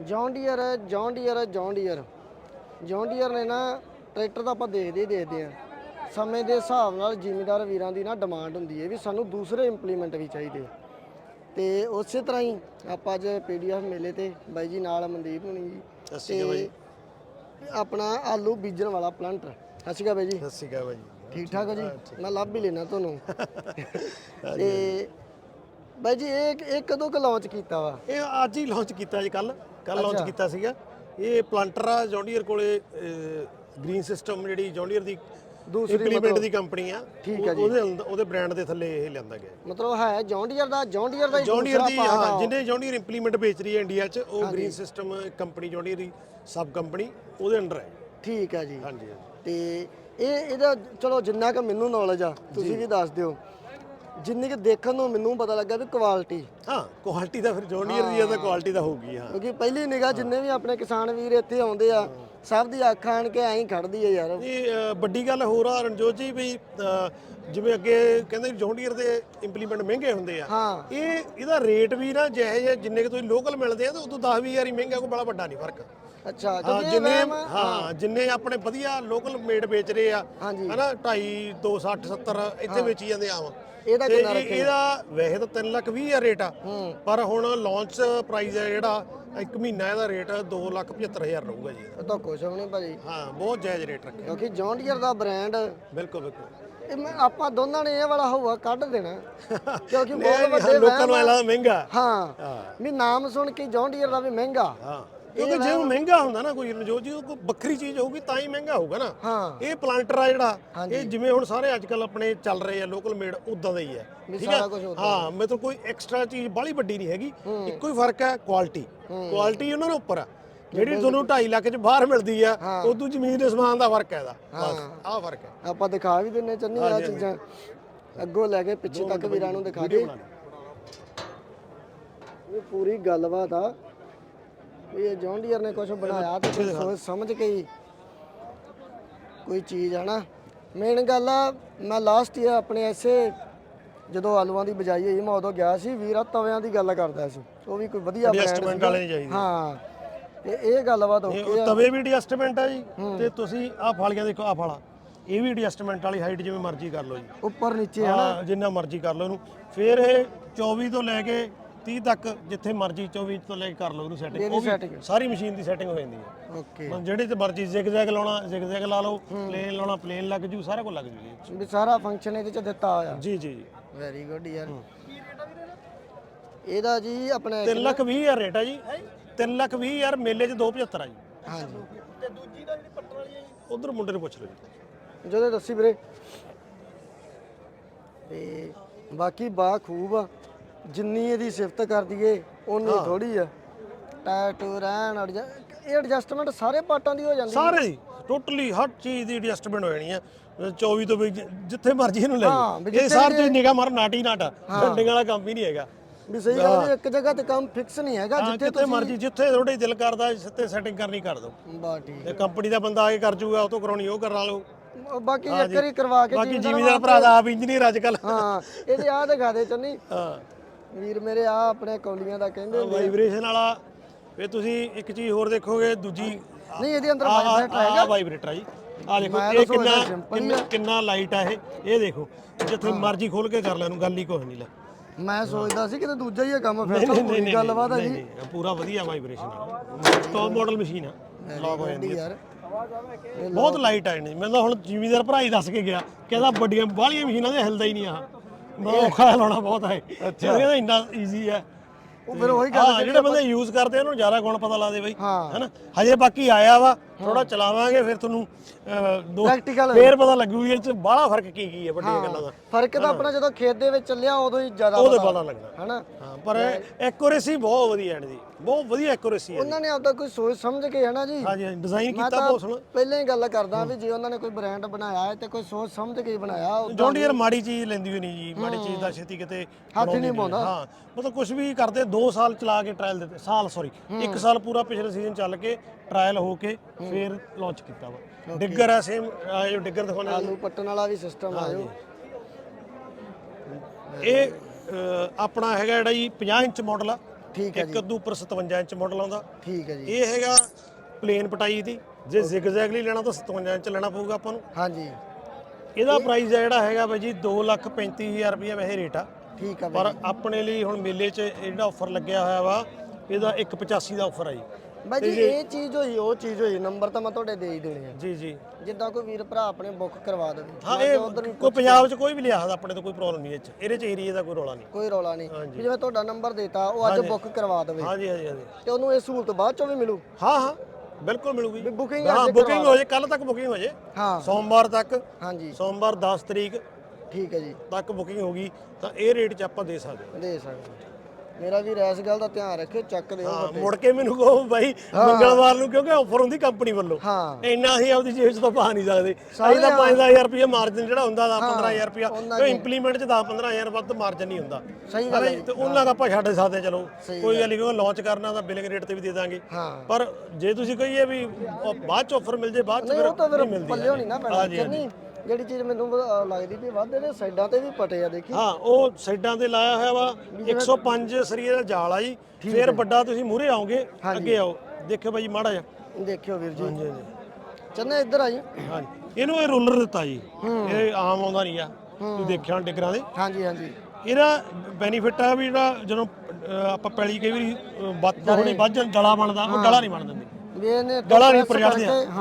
John Deere John Deere John Deere John Deere ਨੇ ਨਾ tractor ਤਾਂ ਆਪਾਂ ਦੇਖਦੇ ਹੀ ਦੇਖਦੇ ਆ ਸਮੇਂ ਦੇ ਹਿਸਾਬ ਨਾਲ ਜ਼ਿਮੀਦਾਰ ਵੀਰਾਂ ਦੀ ਨਾ ਡਿਮਾਂਡ ਹੁੰਦੀ ਹੈ ਵੀ ਸਾਨੂੰ ਦੂਸਰੇ ਇੰਪਲੀਮੈਂਟ ਵੀ ਚਾਹੀਦੇ। ਤੇ ਉਸੇ ਤਰ੍ਹਾਂ ਹੀ ਆਪਾਂ ਅੱਜ ਪੀਡੀਐਫ ਮੇਲੇ ਤੇ ਬਾਈ ਜੀ ਨਾਲ ਮਨਦੀਪ ਹੁਣੀ ਜੀ ਸਤਿ ਸ਼੍ਰੀ ਅਕਾਲ ਬਾਈ ਆਪਣਾ ਆਲੂ ਬੀਜਣ ਵਾਲਾ ਪਲਾਂਟਰ ਸਤਿ ਸ਼੍ਰੀ ਅਕਾਲ ਬਾਈ ਜੀ। ਸਤਿ ਸ਼੍ਰੀ ਅਕਾਲ ਬਾਈ ਠੀਕ ਠਾਕ ਹੋ ਜੀ? ਮੈਂ ਲੱਭ ਹੀ ਲੈਣਾ ਤੁਹਾਨੂੰ। ਤੇ ਬਾਈ ਜੀ ਇਹ ਇਹ ਕਦੋਂ ਕ ਲਾਂਚ ਕੀਤਾ ਵਾ? ਇਹ ਅੱਜ ਹੀ ਲਾਂਚ ਕੀਤਾ ਜੀ ਕੱਲ ਕੱਲ ਲਾਂਚ ਕੀਤਾ ਸੀਗਾ। ਇਹ ਪਲਾਂਟਰ ਆ ਜੌਂਡੀਅਰ ਕੋਲੇ ਗ੍ਰੀਨ ਸਿਸਟਮ ਜਿਹੜੀ ਜੌਂਡੀਅਰ ਦੀ ਦੂਸਰੀ ਇੰਪਲੀਮੈਂਟ ਦੀ ਕੰਪਨੀ ਆ ਉਹਦੇ ਅੰਦਰ- ਉਹਦੇ ਬ੍ਰਾਂਡ ਦੇ ਥੱਲੇ ਇਹ ਲਿਆਂਦਾ ਗਿਆ। ਮਤਲਬ ਹੈ ਜੌਨ ਡੀਅਰ ਦਾ ਜੌਨ ਡੀਅਰ ਦਾ ਜੌਂਡੀਅਰ ਦੀ ਹਾਂ। ਜਿਹਨੇ ਜੌਂਡੀਅਰ ਇੰਪਲੀਮੈਂਟ ਵੇਚ ਰਹੀ ਹੈ ਇੰਡੀਆ 'ਚ ਉਹ green system company John Deere ਦੀ ਸਬ ਕੰਪਨੀ ਉਹਦੇ ਅੰਡਰ ਹੈ। ਠੀਕ ਹੈ ਜੀ। ਹਾਂਜੀ ਹਾਂਜੀ। ਤੇ ਇਹ ਇਹਦਾ ਚਲੋ ਜਿੰਨਾ ਕੁ ਮੈਨੂੰ ਨੌਲੇਜ ਆ ਤੁਸੀਂ ਵੀ ਦੱਸ ਦਿਓ। ਜਿੰਨੀ ਕਿ ਦੇਖਣ ਨੂੰ ਮੈਨੂੰ ਪਤਾ ਲੱਗਾ ਵੀ ਕੁਆਲਿਟੀ ਹਾਂ ਕੁਆਲਿਟੀ ਦਾ ਫਿਰ ਜੌਂਡੀਅਰ ਦੀ ਆ ਤਾਂ ਕੁਆਲਿਟੀ ਦਾ ਹੋਊਗੀ ਹਾਂ। ਕਿਉਂਕਿ ਪਹਿਲੀ ਨਿਗਾਹ ਜਿੰਨੇ ਵੀ ਆਪਣੇ ਕਿਸਾਨ ਵੀਰ ਇੱਥੇ ਆਉਂਦੇ ਆ ਸਭ ਦੀ ਅੱਖ ਆਣ ਕੇ ਐਂ ਖੜਦੀ ਹੈ ਯਾਰ। ਇਹ ਅ, ਵੱਡੀ ਗੱਲ ਹੋਰ ਆ ਰਣਜੋਤ ਜੀ ਵੀ ਅ, ਜਿਵੇਂ ਅੱਗੇ ਕਹਿੰਦੇ ਜੌਂਡੀਅਰ ਦੇ ਇੰਪਲੀਮੈਂਟ ਮਹਿੰਗੇ ਹੁੰਦੇ ਆ। ਹਾਂ। ਇਹ ਇਹਦਾ ਰੇਟ ਵੀ ਨਾ ਜਿਹੇ ਜਿਹੇ ਜਿੰਨੇ ਕਿ ਤੁਸੀਂ ਲੋਕਲ ਮਿਲਦੇ ਆ ਤਾਂ ਉਦੋਂ 10 ਹਜ਼ਾਰ ਹੀ ਮਹਿੰਗਾ ਕੋਈ ਬੜਾ ਵੱਡਾ ਨਹੀਂ ਫ਼ਰਕ। ਅੱਛਾ ਹਾਂ ਕਿਉਂਕਿ ਜਿੰਨੇ ਆ- ਹਾਂ ਜਿੰਨੇ ਆਪਣੇ ਵਧੀਆ ਲੋਕਲ ਮੇਡ ਵੇਚ ਰਹੇ ਆ ਹਾਂਜੀ। ਹਨਾ 2.5 260 70 ਇੱਥੇ ਵੇਚੀ ਜਾਂਦੇ ਆਮ। ਇਹਦਾ ਤੇ ਕਿੰਨਾ ਇਹ- ਰੱਖਿਆ ਇਹਦਾ ਵੈਸੇ ਤਾਂ 3 ਲੱਖ 20 ਹਜ਼ਾਰ ਰੇਟ ਆ। ਪਰ ਹੁਣ ਲਾਂਚ ਪ੍ਰਾਈਸ ਹੈ ਜਿਹੜਾ ਇੱਕ ਮਹੀਨਾ ਇਹਦਾ ਰੇਟ 2 ਲੱਖ 75 ਹਜ਼ਾਰ ਰਹੂਗਾ ਜੀ ਉਹ ਤਾਂ ਕੁਛ ਹੋਣੀ ਭਾਜੀ। ਹਾਂ ਬਹੁਤ ਜਾਇਜ਼ ਰੇਟ ਰੱਖਿਆ। ਕਿਉਂਕਿ ਜੌਨ ਡੀਅਰ ਦਾ ਬ੍ਰਾਂਡ ਬਿਲਕੁਲ ਬਿਲਕੁਲ। ਇਹ ਮੈਂ ਆਪਾਂ ਦੋਨਾਂ ਨੇ ਇਹ ਵਾਲਾ ਹੋਊਗਾ ਕੱਢ ਦੇਣਾ। ਕਿਉਂਕਿ ਨਹੀਂ, ਬਹੁਤ ਵੱਡੇ ਲੋਕਾਂ ਨੂੰ ਆ। ਐਲਾ ਮਹਿੰਗਾ। ਹਾਂ। ਹਾਂ। ਵੀ ਨਾਮ ਸੁਣ ਕੇ ਜੌਨ ਡੀਅਰ ਦਾ ਵੀ ਮਹਿੰਗਾ। ਹਾਂ। ਕਿਉਂਕਿ ਜੇ ਉਹ ਮਹਿੰਗਾ ਹੁੰਦਾ ਨਾ ਕੋਈ ਰਣਜੋਤ ਜੀ ਉਹ ਕੋਈ ਵੱਖਰੀ ਚੀਜ਼ ਹੋਊਗੀ ਤਾਂ ਹੀ ਮਹਿੰਗਾ ਹੋਊਗਾ ਨਾ। ਹਾਂ। ਇਹ ਪਲਾਂਟਰ ਆ ਜਿਹੜਾ ਇਹ ਜਿਵੇਂ ਹੁਣ ਸਾਰੇ ਅੱਜ ਕੱਲ ਆਪਣੇ ਚੱਲ ਰਹੇ ਆ ਲੋਕਲ ਮੇਡ ਉਦਾਂ ਦਾ ਹੀ ਹੈ। ਠੀਕ ਹੈ? ਹਾਂ ਮਤਲਬ ਕੋਈ ਐਕਸਟਰਾ ਚੀਜ਼ ਬਾਹਲੀ ਵੱਡੀ ਨਹੀਂ ਹੈਗੀ। ਇੱਕੋ ਹੀ ਫ਼ਰਕ ਹੈ ਕੁਆਲਿਟੀ ਕੁਆਲਿਟੀ ਉਹਨਾਂ ਦੇ ਉੱਪਰ ਆ। ਜਿਹੜੀ ਤੁਹਾਨੂੰ 2.5 ਲੱਖ ਚ ਬਾਹਰ ਮਿਲਦੀ ਆ ਉਦੋਂ ਜ਼ਮੀਨ ਦੇ ਸਮਾਨ ਦਾ ਫ਼ਰਕ ਹੈ ਇਹਦਾ। ਬਸ ਆਹ ਫ਼ਰਕ ਹੈ। ਆਪਾਂ ਦਿਖਾ ਵੀ ਦਿੰਨੇ ਚੰਨੀ ਆ ਚੀਜ਼ਾਂ। ਅੱਗੋਂ ਲੈ ਕੇ ਪਿੱਛੇ ਤੱਕ ਵੀਰਾਂ ਨੂੰ ਦਿਖਾ ਦੇ। ਇਹ ਪੂਰੀ ਗੱਲਬਾਤ ਆ। ਵੀ ਇਹ ਜੌਨ ਡੀਅਰ ਨੇ ਕੁਝ ਬਣਾਇਆ ਤੇ ਕੋਈ ਸੋਚ ਸਮਝ ਕੇ ਹੀ ਕੋਈ ਚੀਜ਼ ਆ ਨਾ। ਮੇਨ ਗੱਲ ਆ ਮੈਂ ਲਾਸਟ ਈਅਰ ਆਪਣੇ ਐਸੇ ਜਦੋਂ ਆਲੂਆਂ ਦੀ ਬਜਾਈ ਹੋਈ ਮੈਂ ਉਦੋਂ ਗਿਆ ਸੀ ਵੀਰਾ ਤਵਿਆਂ ਦੀ ਗੱਲ ਕਰਦਾ ਸੀ। ਉਹ ਵੀ ਕੋਈ ਵਧੀਆ ਐਡਜਸਟਮੈਂਟ। ਵਾਲੇ ਨਹੀਂ ਚਾਹੀਦੇ। ਹਾਂ ਤੇ ਇਹ ਗੱਲਬਾਤ ਹੋ ਇਹ ਉਹ ਤਵੇ ਵੀ ਐਡਜਸਟਮੈਂਟ ਆ ਜੀ ਤੇ ਤੁਸੀਂ ਆਹ ਫਾਲੀਆਂ ਦੇਖੋ ਆਹ ਫਾਲਾ। ਇਹ ਵੀ ਐਡਜਸਟਮੈਂਟ ਵਾਲੀ ਹਾਈਟ ਜਿਵੇਂ ਮਰਜ਼ੀ ਕਰ ਲਓ ਜੀ। ਉੱਪਰ ਨੀਚੇ ਹਾਂ ਜਿੰਨਾ ਮਰਜ਼ੀ ਕਰ ਲਓ ਇਹਨੂੰ। ਫਿਰ ਇਹ 24 ਤੋਂ ਲੈ ਕੇ 30 ਤੱਕ ਜਿੱਥੇ ਮਰਜ਼ੀ 24 ਤੋਂ ਲੈ ਕੇ ਕਰ ਲਓ ਇਹਨੂੰ ਸੈਟਿੰਗ ਉਹ ਵੀ। ਸਾਰੀ ਮਸ਼ੀਨ ਦੀ ਸੈਟਿੰਗ ਹੋ ਜਾਂਦੀ ਹੈ। ਓਕੇ ਮਤਲਬ ਜਿਹੜੇ ਤੇ ਮਰਜ਼ੀ ਜ਼ਿਗ ਜ਼ੈਗ ਲਾਉਣਾ ਜ਼ਿਗ ਜ਼ੈਗ ਲਾ ਲਓ ਪਲੇਨ ਲਾਉਣਾ ਪਲੇਨ ਲੱਗ ਜੂ ਸਾਰਾ ਕੁਝ ਲੱਗ ਜੂ ਜੀ। ਵੀ ਸਾਰਾ ਫੰਕਸ਼ਨ ਇਹਦੇ ਚ ਦਿੱਤਾ ਹੋਇਆ। ਜੀ ਜੀ ਜੀ। ਵੈਰੀ ਗੁੱਡ ਯਾਰ। ਇਹਦਾ ਜੀ ਆਪਣਾ 3 ਲੱਖ 20 ਹਜ਼ਾਰ ਰੇਟ ਆ ਜੀ। 3 ਲੱਖ 20 ਹਜ਼ਾਰ ਮੇਲੇ 'ਚ 275 ਆ ਜੀ। ਹਾਂਜੀ। ਤੇ ਦੂਜੀ ਦਾ ਜਿਹੜੀ ਪੱਟਣ ਵਾਲੀ ਆ ਜੀ? ਉਧਰ ਮੁੰਡੇ ਨੂੰ ਪੁੱਛ ਲਓ ਜੀ। ਜਦੋਂ ਦੱਸੀ ਵੀਰੇ। ਤੇ ਬਾਕੀ ਬਾ ਖੂਬ ਆ। ਜਿੰਨੀ ਇਹਦੀ ਸਿਫਤ ਕਰ ਦਈਏ ਉਨੀ ਥੋੜੀ ਆ। ਟੈਟੂ ਰਹਿਣ ਅੜਜਾ ਇਹ ਐਡਜਸਟਮੈਂਟ ਸਾਰੇ ਪਾਰਟਾਂ ਦੀ ਹੋ ਜਾਂਦੀ ਸਾਰੇ ਟੋਟਲੀ ਹਰ ਚੀਜ਼ ਦੀ ਐਡਜਸਟਮੈਂਟ ਹੋ ਜਾਣੀ ਆ 24 ਤੋਂ ਵੀ ਜਿ- ਜਿੱਥੇ ਮਰਜ਼ੀ ਇਹਨੂੰ ਲੈ ਹਾਂ, ਵੀ ਜਾਓ। ਇਹ ਜਿੱਥੇ ਸਾਰੀ ਚੀਜ਼ ਨਿਗਾ ਮਾਰ ਨਾਟੀ ਨਾਟਾ। ਡੰਡਿੰਗ ਵਾਲਾ ਕੰਮ ਹੀ ਨਹੀਂ ਹੈਗਾ। ਵੀ ਸਹੀ ਗੱਲ ਹੈ, ਇੱਕ ਜਗ੍ਹਾ ਤੇ ਕੰਮ ਫਿਕਸ ਨਹੀਂ ਹੈਗਾ ਹਾਂ, ਜਿੱਥੇ ਜਿੱਥੇ ਮਰਜ਼ੀ ਜਿੱਥੇ ਤੁਹਾਡੇ ਦਿਲ ਕਰਦਾ ਜਿੱਥੇ ਸੈਟਿੰਗ ਕਰਨੀ ਕਰ ਦਿਓ। ਬਾ ਠੀਕ ਤੇ ਕੰਪਨੀ ਦਾ ਬੰਦਾ ਆ ਕੇ ਕਰ ਜੂਗਾ ਉਹ ਤੋਂ ਕਰਾਉਣੀ ਉਹ ਕਰਾ ਲਓ। ਉਹ ਬਾਕੀ ਇੱਕ ਵਾਰੀ ਕਰਵਾ ਕੇ ਬਾਕੀ ਜ਼ਿਮੀਂਦਾਰ ਜ਼ਿਮੀਦਾਰ ਭਰਾ ਦਾ ਆਪ ਇੰਜੀਨੀਅਰ ਅੱਜ ਕੱਲ ਹਾਂ ਇਹਦੇ ਆ ਦਿਖਾ ਦੇ ਚੰਨੀ। ਹਾਂ। ਵੀਰ ਮੇਰੇ ਆ ਆਪਣੇ ਕੌਲੀਆਂ ਦਾ ਕਹਿੰਦੇ ਹੁੰਦੇ ਆ। ਵਾਈਬ੍ਰੇਸ਼ਨ ਵਾਲਾ ਫਿਰ ਤੁਸੀਂ ਇੱਕ ਚੀਜ਼ ਹੋਰ ਦੇਖੋਗੇ ਦੂਜੀ ਨਹੀਂ ਇਹਦੇ ਅੰਦਰ ਵਾਈਬ੍ਰੇਟਰ ਹੈਗਾ। ਆ ਵਾਈਬ੍ਰੇਟਰ ਆ ਜੀ। ਆ ਦੇਖੋ ਇਹ ਕਿੰਨਾ ਕਿੰਨਾ- ਕਿੰਨਾ ਲਾਈਟ ਆ ਇਹ। ਇਹ ਦੇਖੋ ਜਿੱਥੇ ਮਰਜ਼ੀ ਖੋਲ ਕੇ ਕਰ ਲੈ ਇਹਨੂੰ ਗੱਲ ਹੀ ਕੁਝ ਨਹੀਂ ਲੈ। ਮੈਂ ਸੋਚਦਾ ਸੀ ਕਿਤੇ ਦੂਜਾ ਹੀ ਹੈ ਕੰਮ ਫਿਰ ਤਾਂ ਪੂਰੀ ਗੱਲਬਾਤ ਨਹੀਂ, ਜੀ। ਪੂਰਾ ਵਧੀਆ ਵਾਈਬ੍ਰੇਸ਼ਨ ਆ। ਟੌਪ ਮਾਡਲ ਮਸ਼ੀਨ ਆ। ਲੌਕ ਹੋ ਜਾਂਦੀ ਯਾਰ। ਬਹੁਤ ਲਾਈਟ ਆ ਇਹਨੇ। ਮੈਨੂੰ ਤਾਂ ਹੁਣ ਜ਼ਿਮੀਦਾਰ ਭਰਾ ਹੀ ਦੱਸ ਕੇ ਗਿਆ ਕਹਿੰਦਾ ਵੱਡੀਆਂ ਬਾਹਲੀਆਂ ਮਸ਼ੀਨਾਂ ਦੇ ਹਿਲਦਾ ਹੀ ਨਹੀਂ ਆ ਬਹੁਤ ਔਖਾ ਲਾਉਣਾ ਬਹੁਤ ਹੈ। ਅੱਛਾ। ਇੰਨਾ ਈਜ਼ੀ ਹੈ। ਉਹ ਫਿਰ ਉਹੀ ਗੱਲ ਹਾਂ ਜਿਹੜੇ ਬੰਦੇ ਯੂਜ਼ ਕਰਦੇ ਆ, ਉਹਨਾਂ ਨੂੰ ਜ਼ਿਆਦਾ ਗੁਣ ਪਤਾ ਲੱਗਦੇ ਬਈ ਹਾਂ। ਹੈਨਾ? ਹਜੇ ਬਾਕੀ ਆਇਆ ਵਾ ਥੋੜਾ ਚਲਾਵਾਂਗੇ ਫਿਰ ਤੁਹਾਨੂੰ ਅਹ, ਦੋ Practical ਫੇਰ ਪਤਾ ਲੱਗੂ ਇਹ ਚ ਬਾਹਲਾ ਫ਼ਰਕ ਕੀ ਕੀ ਹੈ ਵੱਡੀਆਂ ਗੱਲਾਂ ਦਾ। ਫ਼ਰਕ ਤਾਂ ਆਪਣਾ ਜਦੋਂ ਖੇਤ ਦੇ ਵਿੱਚ ਚੱਲਿਆ ਉਦੋਂ ਹੀ ਜ਼ਿਆਦਾ ਉਹਦੇ ਪਤਾ ਲੱਗਦਾ। ਹਨਾ? ਹਾਂ ਪਰ ਐਕੂਰੇਸੀ ਬਹੁਤ ਵਧੀਆ ਇਹਦੀ ਬਹੁਤ ਵਧੀਆ ਐਕੂਰੇਸੀ ਹੈ ਉਹਨਾਂ ਨੇ ਆਪਦਾ ਕੋਈ ਸੋਚ ਸਮਝ ਕੇ ਹਨਾ ਜੀ? ਹਾਂਜੀ ਡਿਜ਼ਾਈਨ ਮੈਂ ਕੀਤਾ ਤਾਂ ਬਹੁਤ ਸੋਹਣਾ। ਪਹਿਲਾਂ ਹੀ ਗੱਲ ਕਰਦਾ ਵੀ ਜੇ ਉਹਨਾਂ ਨੇ ਕੋਈ ਬ੍ਰਾਂਡ ਬਣਾਇਆ ਹੈ ਤੇ ਕੋਈ ਸੋਚ ਸਮਝ ਕੇ ਹੀ ਬਣਾਇਆ ਉਹ ਜੌਂਡੀਅਰ ਮਾੜੀ ਚੀਜ਼ ਲੈਂਦੀ ਹੋਈ ਨਹੀਂ ਜੀ ਮਾੜੀ ਚੀਜ਼ ਦਾ ਛੇਤੀ ਕਿਤੇ ਹੱਥ ਹੀ ਨਹੀਂ ਬਣਾਉਂਦੀ ਹਾਂ ਮਤਲਬ ਕੁਝ ਵੀ ਕਰਦੇ 2 ਸਾਲ ਚਲਾ ਕੇ ਟ੍ਰਾਇਲ ਦਿੱਤੇ ਸਾਲ ਸੌਰੀ 1 ਸਾਲ ਪੂਰਾ ਪਿਛਲੇ ਸੀਜ਼ਨ ਚੱਲ ਕੇ ਟ੍ਰਾਇਲ ਹੋ ਕੇ ਫਿਰ ਲਾਂਚ ਕੀਤਾ ਵਾ। ਡਿੱਗਰ ਹੈ ਸੇਮ ਜੋ ਡਿੱਗਰ ਦਿਖਾਉਣੇ ਆਲੂ ਪੱਟਣ ਵਾਲਾ ਵੀ ਸਿਸਟਮ ਆਇਓ ਇਹ ਅਹ, ਆਪਣਾ ਹੈਗਾ ਜਿਹੜਾ ਜੀ 50 ਇੰਚ ਮਾਡਲ ਆ। ਠੀਕ ਹੈ ਇੱਕ ਅੱਧੂ ਉੱਪਰ 57 ਇੰਚ ਮਾਡਲ ਆਉਂਦਾ। ਠੀਕ ਹੈ ਜੀ। ਇਹ ਹੈਗਾ ਪਲੇਨ ਪਟਾਈ ਦੀ। ਜੇ ਜ਼ਿਗਜ਼ੈਗਲੀ ਲੈਣਾ ਤਾਂ 57 ਇੰਚ ਲੈਣਾ ਪਊਗਾ ਆਪਾਂ ਨੂੰ। ਹਾਂਜੀ। ਇਹਦਾ ਪ੍ਰਾਈਸ ਜਿਹੜਾ ਹੈਗਾ ਬਾਈ ਜੀ 235000 ਰੁਪਏ ਵੈਸੇ ਰੇਟ ਆ। ਠੀਕ ਆ ਪਰ ਆਪਣੇ ਲਈ ਹੁਣ ਮੇਲੇ 'ਚ ਇਹ ਜਿਹੜਾ ਆਫਰ ਲੱਗਿਆ ਹੋਇਆ ਵਾ ਇਹਦਾ 185 ਦਾ ਆਫਰ ਆ ਜੀ। ਬਾਈ ਜੀ ਇਹ ਚੀਜ਼ ਹੋਈ ਉਹ ਚੀਜ਼ ਹੋਈ ਨੰਬਰ ਤਾਂ ਮੈਂ ਤੁਹਾਡੇ ਦੇ ਹੀ ਦੇਣੇ ਆ। ਜੀ ਜੀ। ਜਿੱਦਾਂ ਕੋਈ ਵੀਰ ਭਰਾ ਆਪਣੇ ਬੁੱਕ ਕਰਵਾ ਦੇਵੇ। ਹਾਂ ਇਹ ਕੋਈ ਪੰਜਾਬ 'ਚ ਕੋਈ ਵੀ ਲਿਆ ਆਪਣੇ ਤੋਂ ਕੋਈ ਪ੍ਰੋਬਲਮ ਨਹੀਂ ਇਹ 'ਚ। ਇਹਦੇ 'ਚ ਏਰੀਆ ਦਾ ਕੋਈ ਰੌਲਾ ਨਹੀਂ। ਕੋਈ ਰੌਲਾ ਨਹੀਂ। ਵੀ ਜਿਵੇਂ ਤੁਹਾਡਾ ਨੰਬਰ ਦੇਤਾ ਉਹ ਅੱਜ ਬੁੱਕ ਕਰਵਾ ਦੇਵੇ। ਹਾਂਜੀ ਹਾਂਜੀ ਹਾਂਜੀ। ਤੇ ਉਹਨੂੰ ਇਹ ਸਹੂਲਤ ਬਾਅਦ ਚੋਂ ਵੀ ਮਿਲੂ? ਹਾਂ ਹਾਂ। ਬਿਲਕੁਲ ਮਿਲੂਗੀ। ਬੁਕਿੰਗ ਹਾਂ ਬੁਕਿੰਗ ਹੋ ਜੇ ਕੱਲ ਤੱਕ ਬੁਕਿੰਗ ਹੋ ਜੇ। ਹਾਂ। ਸੋਮਵਾਰ ਤੱਕ। ਹਾਂਜੀ। ਸੋਮਵਾਰ 10 ਤਰੀਕ ਠੀਕ ਹੈ ਜੀ। ਤੱਕ ਬੁਕਿੰਗ ਹੋ ਗਈ ਤਾਂ ਇਹ ਰੇਟ 'ਚ ਆਪਾਂ ਦੇ ਸਕਦੇ ਹਾਂ। ਦੇ ਸਕਦੇ ਮੇਰਾ ਵੀ ਇਸ ਗੱਲ ਦਾ ਧਿਆਨ ਰੱਖਿਓ ਚੱਕ ਦਿਓ ਹਾਂ ਮੁੜ ਕੇ ਮੈਨੂੰ ਕਹੋ ਬਾਈ ਮੰਗਲਵਾਰ ਨੂੰ ਕਿਉਂਕਿ ਆਫਰ ਹੁੰਦੀ ਕੰਪਨੀ ਵੱਲੋਂ। ਹਾਂ। ਇੰਨਾ ਹੀ ਆਪਦੀ ਜੇਬ 'ਚ ਤਾਂ ਪਾ ਨਹੀਂ ਸਕਦੇ। ਅਸੀਂ ਤਾਂ 5000 ਰੁਪਏ ਮਾਰਜਨ ਜਿਹੜਾ ਹੁੰਦਾ ਦਾ 15000 ਰੁਪਏ ਉਹ ਇੰਪਲੀਮੈਂਟ 'ਚ 10 15000 ਵੱਧ ਮਾਰਜਨ ਨਹੀਂ ਹੁੰਦਾ। ਸਹੀ ਗੱਲ ਅਰੇ ਤੇ ਉਹਨਾਂ ਦਾ ਆਪਾਂ ਛੱਡ ਸਕਦੇ ਹਾਂ ਚਲੋ ਕੋਈ ਗੱਲ ਨਹੀਂ ਕਿਉਂਕਿ ਲਾਂਚ ਕਰਨਾ ਤਾਂ ਬਿਲਿੰਗ ਰੇਟ ਤੇ ਵੀ ਦੇ ਦਾਂਗੇ। ਹਾਂ। ਪਰ ਜੇ ਤੁਸੀਂ ਕਹੀਏ ਵੀ ਉਹ ਬਾਅਦ 'ਚ ਆਫਰ ਮਿਲ ਜੇ ਬਾਅਦ 'ਚ ਨਹੀਂ ਉਹ ਤਾਂ ਫਿਰ ਫਿਰ ਨਹੀਂ ਮਿਲਦੀ ਪੱਲਿਓ ਨਹੀਂ ਨਾ ਪੈਣਾ ਕਿੰਨੀ ਜਿਹੜੀ ਚੀਜ਼ ਮੈਨੂੰ ਲੱਗਦੀ ਵੀ ਵੱਧ ਇਹਦੇ ਸਾਈਡਾਂ ਤੇ ਵੀ ਪਟੇ ਆ ਦੇਖੀ। ਹਾਂ ਉਹ ਸਾਈਡਾਂ ਤੇ ਲਾਇਆ ਹੋਇਆ ਵਾ 105 ਸਰੀਏ ਦਾ ਜਾਲ ਆ ਜੀ। ਫਿਰ ਵੱਡਾ ਤੁਸੀਂ ਮੂਹਰੇ ਆਓਗੇ ਅੱਗੇ ਆਓ। ਦੇਖਿਓ ਬਾਈ ਮਾੜਾ ਜਿਹਾ। ਦੇਖਿਓ ਵੀਰ ਜੀ। ਹਾਂਜੀ ਹਾਂਜੀ। ਚੰਨੇ ਇੱਧਰ ਆ ਜੀ। ਹਾਂਜੀ। ਇਹਨੂੰ ਇਹ ਰੋਲਰ ਦਿੱਤਾ ਜੀ। ਇਹ ਆਮ ਆਉਂਦਾ ਨਹੀਂ ਆ। ਤੁਸੀਂ ਦੇਖਿਆ ਹੁਣ ਡਿਗਰਾਂ ਦੇ? ਹਾਂਜੀ ਹਾਂਜੀ। ਇਹਦਾ ਬੈਨੀਫਿਟ ਆ ਵੀ ਜਿਹੜਾ ਜਦੋਂ ਅਹ, ਆਪਾਂ ਪੈਲੀ ਕਈ ਵਾਰੀ ਅਹ, ਵੱਧ ਹੋਣੀ ਵੱਧ ਜਾਂ ਡਲਾ ਬਣਦਾ ਉਹ ਡਲਾ ਨਹੀਂ ਬਣ ਦਿੰਦੀ। ਵੀ ਇਹਨੇ ਡਲਾ ਨਹੀਂ ਉੱਪਰ ਆ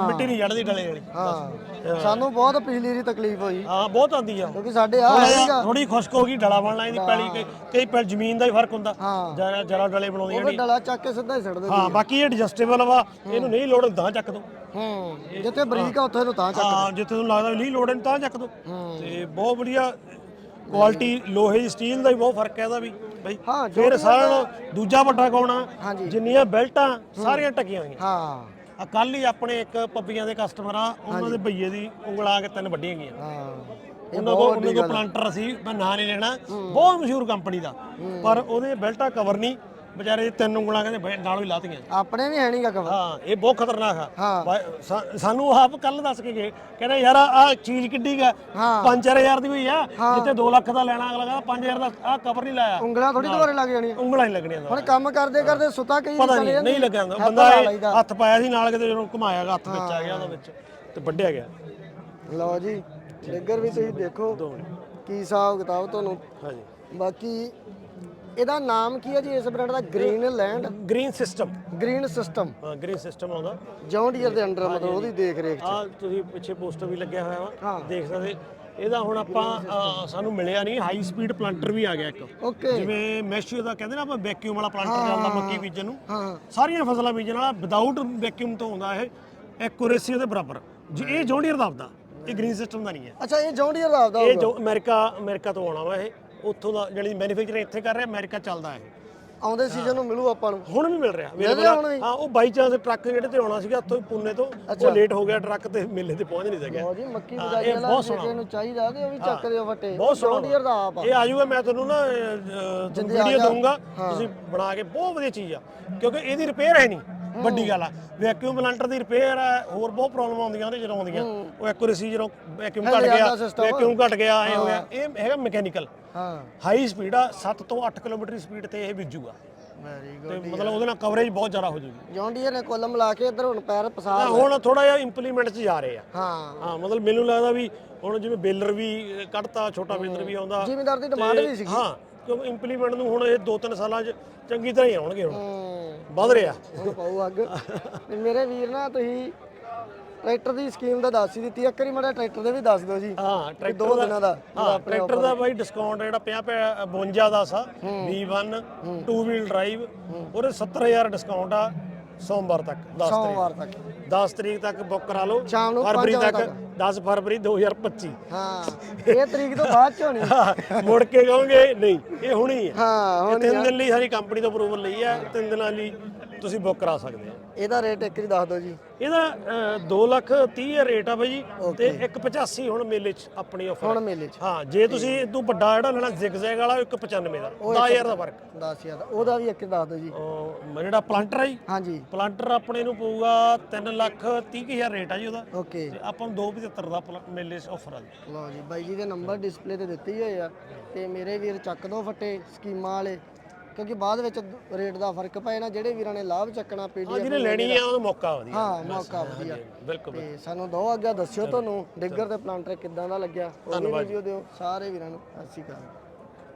ਮਿੱਟੀ ਨਹੀਂ ਚੜਦੀ ਡਲੇ ਵਾਲੀ। ਹਾਂ। ਸਾਨੂੰ ਬਹੁਤ ਪਿਛਲੀ ਰੀ ਤਕਲੀਫ ਹੋਈ। ਹਾਂ ਬਹੁਤ ਆਉਂਦੀ ਆ। ਕਿਉਂਕਿ ਸਾਡੇ ਆ ਹੈਗਾ ਥੋੜੀ ਖੁਸ਼ਕ ਹੋ ਗਈ ਡਲਾ ਬਣਨਾ ਇਹਦੀ ਪੈਲੀ ਕਈ- ਕਈ ਪੈਲ ਜ਼ਮੀਨ ਦਾ ਹੀ ਫ਼ਰਕ ਹੁੰਦਾ। ਹਾਂ। ਜਰਾ ਜਰਾ ਡਲੇ ਬਣਾਉਂਦੀਆਂ ਉਹ ਡਲਾ ਚੱਕ ਕੇ ਸਿੱਧਾ ਹੀ ਦੇ ਹਾਂ ਬਾਕੀ ਇਹ ਐਡਜਸਟੇਬਲ ਵਾ। ਇਹਨੂੰ ਨਹੀਂ ਲੋੜ ਤਾਂ ਚੱਕ ਦੋ। ਹੂੰ। ਜਿੱਥੇ ਬਰੀਕ ਆ ਉੱਥੇ ਨੂੰ ਤਾਂ ਚੱਕ ਹਾਂ ਜਿੱਥੇ ਤੁਹਾਨੂੰ ਲੱਗਦਾ ਵੀ ਨਹੀਂ ਲੋੜ ਤਾਂ ਚੱਕ ਦੋ। ਤੇ ਬਹੁਤ ਵਧੀਆ ਕੁਆਲਿਟੀ ਲੋਹੇ ਦੀ ਸਟੀਲ ਦਾ ਵੀ ਬਹੁਤ ਫ਼ਰਕ ਹੈ ਇਹਦਾ ਵੀ। ਬਈ। ਹਾਂ ਜੋ ਫਿਰ ਸਾਰਿਆਂ ਨਾਲੋਂ ਦੂਜਾ ਵੱਡਾ ਕੌਣ ਆ? ਹਾਂਜੀ। ਜਿੰਨੀਆਂ ਬੈਲਟਾਂ ਸਾਰੀਆਂ ਟਕੀਆਂ ਹੋਈਆਂ। ਹਾਂ। ਆ ਕੱਲ ਹੀ ਆਪਣੇ ਇੱਕ ਪੱਬੀਆਂ ਦੇ ਕਸਟਮਰ ਆ ਉਹਨਾਂ ਦੇ ਭਈਏ ਦੀ ਉਂਗਲਾਂ ਕੇ ਤਿੰਨ ਵੱਡੀਆਂ ਗਈਆਂ। ਹਾਂ। ਉਹਨਾਂ ਕੋਲ ਉਹਨਾਂ ਕੋਲ ਪਲਾਂਟਰ ਸੀ ਮੈਂ ਨਾਂ ਨਹੀਂ ਲੈਣਾ। ਬਹੁਤ ਮਸ਼ਹੂਰ ਕੰਪਨੀ ਦਾ। ਪਰ ਉਹਦੇ ਬੈਲਟਾਂ ਕਵਰ ਨਹੀਂ। ਵਿਚਾਰੇ ਤਿੰਨ ਉਂਗਲਾਂ ਕਹਿੰਦੇ ਬੈ- ਨਾਲੋਂ ਹੀ ਲਾਤੀਆਂ। ਆਪਣੇ ਵੀ ਹੈ ਨਹੀਂਗਾ ਕਵਰ ਹਾਂ ਇਹ ਬਹੁਤ ਖਤਰਨਾਕ ਆ। ਹਾਂ। ਬਾ- ਸਾ- ਸਾਨੂੰ ਆਪ ਕੱਲ ਦੱਸ ਕੇ ਗਏ। ਕਹਿੰਦੇ ਯਾਰ ਆ ਚੀਜ਼ ਕਿੱਡੀ ਗਾ ਹਾਂ। 5000 ਦੀ ਹੋਈ ਆ। ਜਿੱਥੇ 2 ਲੱਖ ਦਾ ਲੈਣਾ ਅਗਲਾ ਕਹਿੰਦਾ 5000 ਦਾ ਆ ਕਵਰ ਨਹੀਂ ਲਾਇਆ। ਉਂਗਲਾਂ ਥੋੜੀ ਦੁਬਾਰੇ ਲੱਗ ਜਾਣੀਆਂ। ਉਂਗਲਾਂ ਹੀ ਲੱਗਣੀਆਂ ਹੁਣ ਕੰਮ ਕਰਦੇ ਕਰਦੇ ਸੁੱਤਾ ਕਈ ਪਤਾ ਨਹੀਂ ਨਹੀਂ ਲੱਗਿਆ ਹੁੰਦਾ। ਬੰਦਾ ਇਹ। ਹੱਥ ਪਾਇਆ ਸੀ ਨਾਲ ਕਿਤੇ ਜਦੋਂ ਘੁਮਾਇਆਗਾ ਹੱਥ ਵਿੱਚ ਆ ਗਿਆ ਉਹਦੇ ਵਿੱਚ ਤੇ ਵੱਢਿਆ ਗਿਆ। ਲਓ ਜੀ ਟ੍ਰਿਗਰ ਵੀ ਤੁਸੀਂ ਦੇਖੋ। ਕੀ ਹਿਸਾਬ ਕਿਤਾਬ ਤੁਹਾਨੂੰ? ਹਾਂਜੀ। ਬਾਕੀ ਇਹਦਾ ਨਾਮ ਕੀ ਹੈ ਜੀ? ਇਸ ਬ੍ਰਾਂਡ ਦਾ green land green system green system ਹਾਂ ਗ੍ਰੀਨ ਸਿਸਟਮ ਆਉਂਦਾ। ਜੌਂਡੀਅਰ ਦੇ ਅੰਡਰ ਮਤਲਬ ਉਹਦੀ ਦੇਖ ਰੇਖ ਚ। ਆ ਤੁਸੀਂ ਪਿੱਛੇ ਪੋਸਟਰ ਵੀ ਲੱਗਿਆ ਹੋਇਆ। ਵਾ। ਦੇਖ ਸਕਦੇ ਇਹਦਾ ਹੁਣ ਆਪਾਂ ਸਾਨੂੰ ਮਿਲਿਆ ਨਹੀਂ। ਹਾਈ ਸਪੀਡ ਪਲਾਂਟਰ ਵੀ ਆ ਗਿਆ ਇੱਕ। ਓਕੇ ਜਿਵੇਂ ਮੈਸ਼ ਦਾ ਕਹਿੰਦੇ ਨਾ ਆਪਾਂ ਵੈਕਿਊਮ ਵਾਲਾ ਪਲਾਂਟਰ ਚੱਲਦਾ ਮੱਕੀ ਬੀਜਣ ਨੂੰ। ਹਾਂ। ਸਾਰੀਆਂ ਫਸਲਾਂ ਬੀਜਣ ਵਾਲਾ ਵਿਦਆਊਟ ਵੈਕਿਊਮ ਤੋਂ ਆਉਂਦਾ ਇਹ। ਐਕੂਰੇਸੀ ਉਹਦੇ ਬਰਾਬਰ। ਜੀ ਇਹ ਜੌਂਡੀਅਰ ਦਾ ਆਪਦਾ। ਇਹ ਗ੍ਰੀਨ ਸਿਸਟਮ ਦਾ ਨਹੀਂ ਹੈ। ਅੱਛਾ ਇਹ ਜੌਂਡੀਅਰ ਦਾ ਆਪਦਾ ਇਹ ਜੋ ਅਮਰੀਕਾ ਅਮਰੀਕਾ ਤੋਂ ਆਉਣਾ ਵਾ ਇਹ। ਉੱਥੋਂ ਦਾ ਜਿਹੜੀ ਮੈਨੂਫੈਕਚਰ ਇੱਥੇ ਕਰ ਰਿਹਾ ਅਮਰੀਕਾ ਚੱਲਦਾ ਇਹ। ਆਉਂਦੇ ਸੀਜ਼ਨ ਨੂੰ ਮਿਲੂ ਆਪਾਂ ਨੂੰ। ਹੁਣ ਵੀ ਮਿਲ ਰਿਹਾ available ਆ। ਹਾਂ ਉਹ ਬਾਈ ਚਾਂਸ ਟਰੱਕ ਜਿਹੜੇ ਤੇ ਆਉਣਾ ਸੀਗਾ ਉੱਥੋਂ ਪੁੰਨੇ ਤੋਂ ਉਹ ਲੇਟ ਹੋ ਗਿਆ ਟਰੱਕ ਤੇ ਮੇਲੇ ਤੇ ਪਹੁੰਚ ਨਹੀਂ ਸਕਿਆ ਲਓ ਜੀ ਮੱਕੀ ਹਾਂ, ਬਜਾਈ ਇਹ ਵਾਲਾ ਬਹੁਤ ਸੋਹਣਾ। ਕਿਸੇ ਨੂੰ ਚਾਹੀਦਾ ਤੇ ਉਹ ਵੀ ਚੱਕ ਦਿਓ ਫੱਟੇ ਬਹੁਤ ਸੋਹਣਾ ਦਾ ਆਪ ਆ। ਇਹ ਆ ਜਾਊਗਾ ਮੈਂ ਤੁਹਾਨੂੰ ਨਾ ਵੀਡੀਓ ਦਊਂਗਾ ਤੁਸੀਂ ਬਣਾ ਕੇ ਬਹੁਤ ਵਧੀਆ ਚੀਜ਼ ਆ। ਕਿਉਂਕਿ ਇਹਦੀ ਰਿਪੇਅਰ ਹੈ ਨਹੀਂ। ਵੱਡੀ ਗੱਲ ਆ। ਵੈਕਿਊਮ ਪਲਾਂਟਰ ਦੀ ਰਿਪੇਅਰ ਆ ਹੋਰ ਬਹੁਤ ਪ੍ਰੋਬਲਮ ਆਉਂਦੀਆਂ ਉਹਦੇ ਜਦੋਂ ਆਉਂਦੀਆਂ। ਉਹ ਐਕੂਰੇਸੀ ਜਦੋਂ ਵੈਕਿਊਮ ਘਟ ਗਿਆ। ਵੈਕਿਊਮ ਘਟ ਗਿਆ ਐ ਹੋ ਗਿਆ। ਇਹ ਹੈਗਾ ਮੈਕੈਨੀਕਲ ਹਾਂ। ਹਾਈ ਸਪੀਡ ਆ 7 ਤੋਂ 8 ਕਿਲੋਮੀਟਰ ਸਪੀਡ ਤੇ ਇਹ ਵਿਜੂਗਾ ਵੈਰੀ ਤੇ ਗੁੱਡ ਮਤਲਬ ਉਹਦੇ ਨਾਲ ਕਵਰੇਜ ਬਹੁਤ ਜ਼ਿਆਦਾ ਹੋ ਜੂਗੀ ਜੌਂਡੀਅਰ ਨੇ ਕੋਲਮ ਲਾ ਕੇ ਇੱਧਰ ਹੁਣ ਪੈਰ ਪਸਾਰ ਹੁਣ ਥੋੜਾ ਜਿਹਾ ਇੰਪਲੀਮੈਂਟ 'ਚ ਜਾ ਰਹੇ ਆ। ਹਾਂ। ਹਾਂ ਮਤਲਬ ਮੈਨੂੰ ਲੱਗਦਾ ਵੀ ਹੁਣ ਜਿਵੇਂ ਬੇਲਰ ਵੀ ਕੱਢਤਾ ਛੋਟਾ ਬੇਲਰ ਵੀ ਆਉਂਦਾ। ਜ਼ਿਮੀਦਾਰ ਦੀ ਡਿਮਾਂਡ ਵੀ ਸੀ ਹਾਂ ਕਿਉਂਕਿ ਇੰਪਲੀਮੈਂਟ ਨੂੰ ਹੁਣ ਇਹ 2-3 ਸਾਲਾਂ 'ਚ ਚੰਗੀ ਤਰ੍ਹਾਂ ਹੀ ਆਉਣਗੇ ਹੁਣ। ਵੱਧ ਰਿਹਾ। ਹੁਣ ਪਾਉ ਅੱਗ। ਤੇ ਮੇਰੇ ਵੀਰ ਨਾ ਤੁਸੀਂ ਟਰੈਕਟਰ ਦੀ ਸਕੀਮ ਦਾ ਦੱਸ ਹੀ ਦਿੱਤੀ ਇੱਕ ਵਾਰੀ ਮਾੜਾ ਟਰੈਕਟਰ ਦੇ ਵੀ ਦੱਸ ਦਿਓ ਜੀ। ਹਾਂ ਟਰੈਕਟਰ ਦੋ ਦਿਨਾਂ ਦਾ ਹਾਂ ਟਰੈਕਟਰ ਦਾ ਬਾਈ ਡਿਸਕਾਊਂਟ ਜਿਹੜਾ 50 52 ਦਾ ਸਾ V1 2 ਵੀਲ ਡਰਾਈਵ ਉਹਦੇ 70000 ਡਿਸਕਾਊਂਟ ਆ। ਸੋਮਵਾਰ ਤੱਕ 10 ਤਰੀਕ। ਸੋਮਵਾਰ ਤੱਕ। 10 ਤਰੀਕ ਤੱਕ ਬੁੱਕ ਕਰਾ ਲਓ ਸ਼ਾਮ ਨੂੰ ਫਰਵਰੀ ਪੰਜ ਵਜੇ ਤੱਕ 10 ਫਰਵਰੀ 2025 ਹਾਂ ਇਹ ਤਰੀਕ ਤੋਂ ਬਾਅਦ ਚ ਹੋਣੀ ਮੁੜ ਕੇ ਕਹੋਗੇ ਨਹੀਂ ਇਹ ਹੁਣੀ ਹੈ। ਹਾਂ ਇਹ ਹੁਣ ਤਿੰਨ ਦਿਨ ਲਈ ਸਾਡੀ ਕੰਪਨੀ ਤੋਂ ਅਪਰੂਵਲ ਲਈ ਹੈ ਤਿੰਨ ਦਿਨਾਂ ਲਈ ਤੁਸੀਂ ਬੁੱਕ ਕਰਾ ਸਕਦੇ ਆ ਇਹਦਾ ਰੇਟ ਇੱਕ ਵਾਰੀ ਦੱਸ ਦਿਓ ਜੀ। ਇਹਦਾ 2 ਲੱਖ 30 ਹਜ਼ਾਰ ਰੇਟ ਆ ਬਾਈ ਜੀ ਤੇ 185 ਹੁਣ ਮੇਲੇ 'ਚ ਆਪਣੀ ਆਫਰ ਹੁਣ ਮੇਲੇ ਚ। ਹਾਂ ਜੇ ਤੁਸੀਂ ਇਦੋਂ ਵੱਡਾ ਜਿਹੜਾ ਲੈਣਾ ਜ਼ਿਗਜ਼ੈਗ ਵਾਲਾ 195 ਦਾ 10000 ਦਾ ਫ਼ਰਕ। 10000 ਦਾ। ਉਹਦਾ ਵੀ ਇੱਕ ਦੱਸ ਦਿਓ ਜੀ। ਉਹ ਜਿਹੜਾ ਪਲਾਂਟਰ ਹੈ ਜੀ। ਹਾਂਜੀ। ਪਲਾਂਟਰ ਆਪਣੇ ਨੂੰ ਪਊਗਾ 3 ਲੱਖ 30 ਹਜ਼ਾਰ ਰੇਟ ਆ ਜੀ ਉਹਦਾ। ਓਕੇ। ਤੇ ਆਪਾਂ ਨੂੰ 275 ਦਾ ਮੇਲੇ 'ਚ ਆਫਰ ਆ ਜੀ। ਲਓ ਜੀ ਬਾਈ ਜੀ ਦੇ ਨੰਬਰ ਡਿਸਪਲੇ ਤੇ ਦਿੱਤੇ ਹੋਏ ਆ। ਤੇ ਮੇਰੇ ਵੀਰ ਚੱਕ ਦੋ ਫੱਟੇ ਸਕੀਮਾਂ ਵਾਲੇ। ਕਿਉਂਕਿ ਬਾਅਦ ਵਿੱਚ ਰੇਟ ਦਾ ਫ਼ਰਕ ਪਏ ਨਾ ਜਿਹੜੇ ਵੀਰਾਂ ਨੇ ਲਾਭ ਚੱਕਣਾ ਹਾਂ ਪੀਡੀਐਫ ਜਿਹਨੇ ਲੈਣੀ ਆ ਉਹਨੂੰ ਮੌਕਾ ਵਧੀਆ। ਹਾਂ ਮੌਕਾ ਵਧੀਆ। ਬਿਲਕੁਲ ਤੇ ਸਾਨੂੰ ਦੋ ਅੱਗੇ ਦੱਸਿਓ ਤੁਹਾਨੂੰ ਡਿੱਗਰ ਤੇ ਪਲਾਂਟਰ ਕਿੱਦਾਂ ਦਾ ਲੱਗਿਆ ਉਹ ਵੀ ਰਿਵਿਊ ਦਿਓ ਸਾਰੇ ਵੀਰਾਂ ਨੂੰ। ਸਤਿ ਸ਼੍ਰੀ ਅਕਾਲ।